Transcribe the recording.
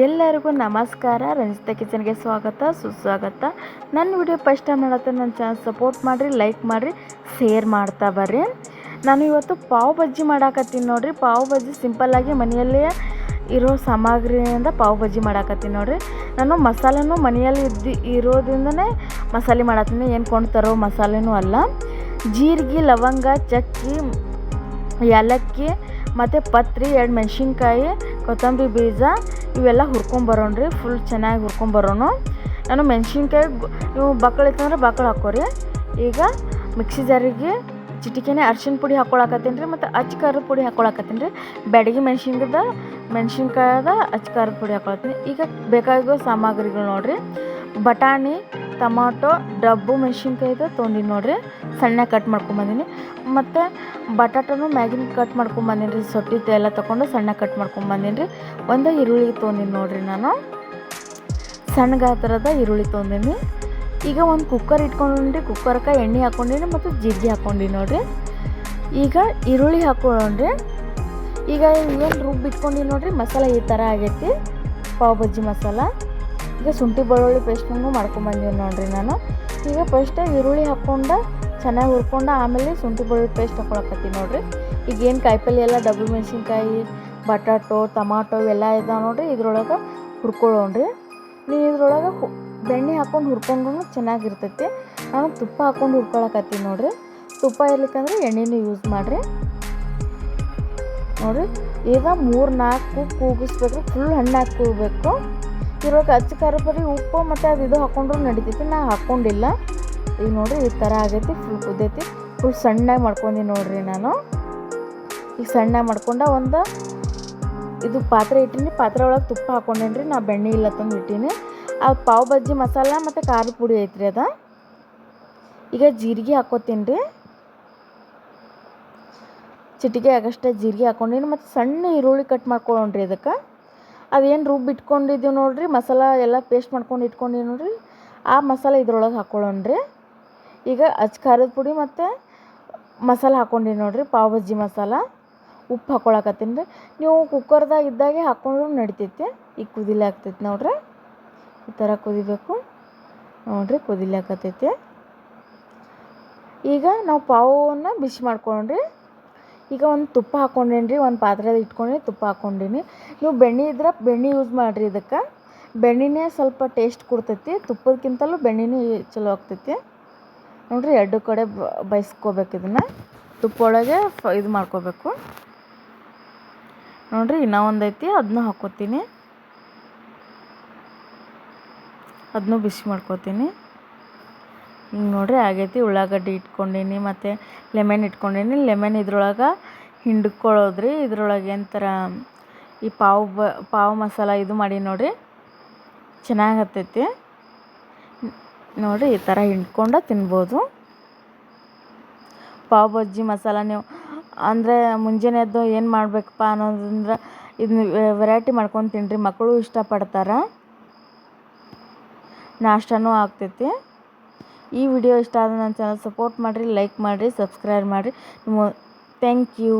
ಎಲ್ಲರಿಗೂ ನಮಸ್ಕಾರ. ರಂಜಿತಾ ಕಿಚನ್ಗೆ ಸ್ವಾಗತ, ಸುಸ್ವಾಗತ. ನನ್ನ ವಿಡಿಯೋ ಫಸ್ಟ್ ಟೈಮ್ ಮಾಡತ್ತೆ ನನ್ನ ಚಾನಲ್ ಸಪೋರ್ಟ್ ಮಾಡಿರಿ, ಲೈಕ್ ಮಾಡಿರಿ, ಶೇರ್ ಮಾಡ್ತಾ ಬರ್ರಿ. ನಾನು ಇವತ್ತು ಪಾವ್ ಬಜ್ಜಿ ಮಾಡಾಕತ್ತೀನಿ ನೋಡಿರಿ. ಪಾವ್ ಬಜ್ಜಿ ಸಿಂಪಲ್ಲಾಗಿ ಮನೆಯಲ್ಲೇ ಇರೋ ಸಾಮಗ್ರಿಯಿಂದ ಪಾವ್ ಬಜ್ಜಿ ಮಾಡಾಕತ್ತೀನಿ ನೋಡಿರಿ. ನಾನು ಮಸಾಲೆನೂ ಮನೆಯಲ್ಲಿ ಇದ್ದು ಇರೋದ್ರಿಂದನೇ ಮಸಾಲೆ ಮಾಡತ್ತೀನಿ. ಏನು ಕೊಂಡು ತರೋ ಮಸಾಲೆನೂ ಅಲ್ಲ. ಜೀರಿಗೆ, ಲವಂಗ, ಚಕ್ಕಿ, ಏಲಕ್ಕಿ ಮತ್ತು ಪತ್ರಿ, ಎರಡು ಮೆಣಸಿನ್ಕಾಯಿ, ಕೊತ್ತಂಬರಿ ಬೀಜ, ಇವೆಲ್ಲ ಹುರ್ಕೊಂಬರೋಣ ರೀ. ಫುಲ್ ಚೆನ್ನಾಗಿ ಹುರ್ಕೊಂಬರೋಣ ನಾನು ಮೆಣಸಿನ್ಕಾಯಿ ನೀವು ಬಕ್ಕಳು ಇತ್ತಂದ್ರೆ ಬಕ್ಕಳು ಹಾಕೋರಿ. ಈಗ ಮಿಕ್ಸಿ ಜಾರಿಗೆ ಚಿಟಿಕೆನೆ ಅರ್ಶಿನ ಪುಡಿ ಹಾಕ್ಕೊಳಕತ್ತೀನಿ ರೀ ಮತ್ತು ಅಚ್ಚ ಖಾರದ ಪುಡಿ ಹಾಕ್ಕೊಳಕತ್ತೀನಿ ರೀ. ಬ್ಯಾಡಗಿ ಮೆಣಸಿನ್ಗದ, ಮೆಣಸಿನ್ಕಾಯದ ಅಚ್ಚ ಖಾರದ ಪುಡಿ ಹಾಕೊಳತ್ತೀನಿ. ಈಗ ಬೇಕಾಗಿರೋ ಸಾಮಗ್ರಿಗಳು ನೋಡಿರಿ. ಬಟಾಣಿ, ಟಮಾಟೊ, ಡಬ್ಬು ಮೆಣಸಿನ್ಕಾಯ್ದು ತೊಂಡಿ ನೋಡಿರಿ. ಸಣ್ಣ ಕಟ್ ಮಾಡ್ಕೊಂಬಂದಿನಿ. ಮತ್ತು ಬಟಾಟನು ಮ್ಯಾಗಿನ ಕಟ್ ಮಾಡ್ಕೊಂಬಂದಿನಿ ರೀ. ಸೊಟ್ಟಿದ್ದು ಎಲ್ಲ ತೊಗೊಂಡು ಸಣ್ಣ ಕಟ್ ಮಾಡ್ಕೊಂಬಂದಿನಿ ರೀ. ಒಂದು ಈರುಳ್ಳಿ ತೊಗೊಂಡಿನಿ ನೋಡಿರಿ ನಾನು. ಸಣ್ಣ ಗಾತ್ರದ ಈರುಳ್ಳಿ ತೊಗೊಂಡಿನಿ ಈಗ ಒಂದು ಕುಕ್ಕರ್ ಇಟ್ಕೊಂಡ್ರಿ ಕುಕ್ಕರ್ಗೆ ಎಣ್ಣೆ ಹಾಕ್ಕೊಂಡಿನಿ ಮತ್ತು ಜೀರಿಗೆ ಹಾಕ್ಕೊಂಡಿನಿ ನೋಡಿರಿ. ಈಗ ಈರುಳ್ಳಿ ಹಾಕ್ಕೊಂಡ್ರಿ ಈಗ ಏನು ರುಬ್ಬಿ ಇಟ್ಕೊಂಡಿನಿ ನೋಡಿರಿ. ಮಸಾಲೆ ಈ ಥರ ಆಗೈತಿ. ಪಾವ್ ಬಜ್ಜಿ ಮಸಾಲ. ಈಗ ಶುಂಠಿ ಬೆಳ್ಳುಳ್ಳಿ ಪೇಸ್ಟನ್ನು ಮಾಡ್ಕೊಂಬಂದೀನಿ ನೋಡಿರಿ ನಾನು. ಈಗ ಫಸ್ಟ್ ಈರುಳ್ಳಿ ಹಾಕ್ಕೊಂಡು ಚೆನ್ನಾಗಿ ಹುರ್ಕೊಂಡು ಆಮೇಲೆ ಶುಂಠಿ ಬೆಳ್ಳುಳ್ಳಿ ಪೇಸ್ಟ್ ಹಾಕೊಳಕತ್ತೀನಿ ನೋಡಿರಿ. ಈಗ ಏನು ಕಾಯಿಪಲ್ಲೆ ಎಲ್ಲ ಡಬ್ಬು ಮೆಣಸಿನ್ಕಾಯಿ, ಬಟಾಟೊ, ಟಮಾಟೊ ಇವೆಲ್ಲ ಇದಾವೆ ನೋಡಿರಿ. ಇದ್ರೊಳಗೆ ಹುರ್ಕೊಳ್ಳೋಣ್ರಿ. ನೀವು ಇದ್ರೊಳಗೆ ಬೆಣ್ಣೆ ಹಾಕ್ಕೊಂಡು ಹುರ್ಕೊಂಡ್ರು ಚೆನ್ನಾಗಿರ್ತೈತಿ. ನಾನು ತುಪ್ಪ ಹಾಕ್ಕೊಂಡು ಹುರ್ಕೊಳಕತ್ತೀನಿ ನೋಡಿರಿ. ತುಪ್ಪ ಇರ್ಲಿಕ್ಕಂದ್ರೆ ಎಣ್ಣೆನೂ ಯೂಸ್ ಮಾಡಿರಿ. ನೋಡಿರಿ ಈಗ ಮೂರು ನಾಲ್ಕು ಕೂಗಿಸ್ಬೇಕು ಫುಲ್ ಹಣ್ಣಾಗಿ ಕೂಗಬೇಕು. ಇದ್ರೊಳಗೆ ಅಚ್ಚ ಖಾರ ಉಪ್ಪು ಮತ್ತು ಅದು ಇದು ಹಾಕ್ಕೊಂಡ್ರು ನಡಿತೈತಿ. ನಾ ಹಾಕ್ಕೊಂಡಿಲ್ಲ ಈಗ ನೋಡಿರಿ ಈ ಥರ ಆಗೈತಿ ಫುಲ್ ಕುದೈತಿ ಫುಲ್ ಸಣ್ಣಾಗಿ ಮಾಡ್ಕೊಂಡಿ ನೋಡಿರಿ ನಾನು. ಈಗ ಸಣ್ಣಾಗಿ ಮಾಡ್ಕೊಂಡ ಒಂದು ಇದು ಪಾತ್ರೆ ಇಟ್ಟೀನಿ. ಪಾತ್ರೆ ಒಳಗೆ ತುಪ್ಪ ಹಾಕ್ಕೊಂಡೇನಿ ರೀ ನಾ ಬೆಣ್ಣೆ ಇಲ್ಲ ತಂದು ಇಟ್ಟೀನಿ. ಆ ಪಾವ್ ಬಜ್ಜಿ ಮಸಾಲ ಮತ್ತು ಖಾರದ ಪುಡಿ ಐತ್ರಿ ಅದ. ಈಗ ಜೀರಿಗೆ ಹಾಕೋತೀನಿ ರೀ ಚಿಟಿಕೆ ಆಗಷ್ಟೇ ಜೀರಿಗೆ ಹಾಕೊಂಡಿನಿ ಮತ್ತು ಸಣ್ಣ ಈರುಳ್ಳಿ ಕಟ್ ಮಾಡ್ಕೊಳ್ಳೋಣ್ರಿ ಅದಕ್ಕೆ. ಅದೇನು ರುಬ್ಬಿ ಇಟ್ಕೊಂಡಿದ್ದೀವಿ ನೋಡಿರಿ, ಮಸಾಲ ಎಲ್ಲ ಪೇಸ್ಟ್ ಮಾಡ್ಕೊಂಡು ಇಟ್ಕೊಂಡಿವಿ ನೋಡಿರಿ. ಆ ಮಸಾಲೆ ಇದ್ರೊಳಗೆ ಹಾಕ್ಕೊಳ್ಳೋಣ್ರಿ ಈಗ ಅಚ್ಚ ಖಾರದ ಪುಡಿ ಮತ್ತು ಮಸಾಲ ಹಾಕ್ಕೊಂಡಿನಿ ನೋಡಿರಿ, ಪಾವ್ ಬಜ್ಜಿ ಮಸಾಲ. ಉಪ್ಪು ಹಾಕ್ಕೊಳಕತ್ತೀನಿ ರೀ. ನೀವು ಕುಕ್ಕರ್ದಾಗ ಇದ್ದಾಗೆ ಹಾಕ್ಕೊಂಡ್ರು ನಡಿತೈತಿ. ಈಗ ಕುದಿಲಿ ಆಗ್ತೈತಿ ನೋಡ್ರಿ. ಈ ಥರ ಕುದಿಬೇಕು. ನೋಡಿರಿ, ಕುದಿಲೆ ಹಾಕತೈತಿ ಈಗ ನಾವು ಪಾವನ್ನು ಬಿಸಿ ಮಾಡ್ಕೊಂಡ್ರಿ. ಈಗ ಒಂದು ತುಪ್ಪ ಹಾಕ್ಕೊಂಡೇನಿ ಒಂದು ಪಾತ್ರೆದಾಗ ಇಟ್ಕೊಂಡು ತುಪ್ಪ ಹಾಕ್ಕೊಂಡೀನಿ ನೀವು ಬೆಣ್ಣೆ ಇದ್ರೆ ಬೆಣ್ಣೆ ಯೂಸ್ ಮಾಡಿರಿ ಇದಕ್ಕೆ. ಬೆಣ್ಣೆನೇ ಸ್ವಲ್ಪ ಟೇಸ್ಟ್ ಕೊಡ್ತೈತಿ. ತುಪ್ಪದಕ್ಕಿಂತಲೂ ಬೆಣ್ಣೆನೇ ಚಲೋ ಆಗ್ತೈತಿ. ನೋಡಿರಿ ಎರಡು ಕಡೆ ಬಯಸ್ಕೋಬೇಕು ಇದನ್ನು. ತುಪ್ಪ ಒಳಗೆ ಫ ಇದು ಮಾಡ್ಕೋಬೇಕು. ನೋಡಿರಿ, ಇನ್ನೂ ಒಂದು ಐತಿ ಅದನ್ನೂ ಹಾಕ್ಕೋತೀನಿ ಅದನ್ನೂ ಬಿಸಿ ಮಾಡ್ಕೋತೀನಿ. ಹಿಂಗೆ ನೋಡಿರಿ, ಆಗೈತಿ. ಉಳ್ಳಾಗಡ್ಡಿ ಇಟ್ಕೊಂಡೀನಿ, ಮತ್ತು ಲೆಮನ್ ಇಟ್ಕೊಂಡೀನಿ. ಲೆಮನ್ ಇದ್ರೊಳಗೆ ಹಿಂಡ್ಕೊಳ್ಳೋದ್ರಿ ಇದ್ರೊಳಗೆ ಏನಂತಾರ ಈ ಪಾವ್ ಬ ಪಾವ್ ಮಸಾಲ ಇದು ಮಾಡಿ ನೋಡಿರಿ. ಚೆನ್ನಾಗಿ ಹತ್ತೈತಿ. ನೋಡಿರಿ, ಈ ಥರ ಹಿಂಡ್ಕೊಂಡು ತಿನ್ಬೋದು. ಪಾವ್ ಬಜ್ಜಿ ಮಸಾಲ ನೀವು, ಅಂದರೆ ಮುಂಜಾನೆ ಎದ್ದು ಏನು ಮಾಡಬೇಕಪ್ಪ ಅನ್ನೋದಂದ್ರೆ ಇದನ್ನ ವೆರೈಟಿ ಮಾಡ್ಕೊಂಡು ತಿನ್ನಿರಿ ಮಕ್ಕಳು ಇಷ್ಟಪಡ್ತಾರೆ. ನಾಷ್ಟನೂ ಆಗ್ತೈತಿ. ಈ ವಿಡಿಯೋ ಇಷ್ಟ ಆದ ನನ್ನ ಚಾನಲ್ ಸಪೋರ್ಟ್ ಮಾಡಿರಿ ಲೈಕ್ ಮಾಡಿರಿ ಸಬ್ಸ್ಕ್ರೈಬ್ ಮಾಡಿರಿ. ನಿಮ್ಮ ಥ್ಯಾಂಕ್ ಯು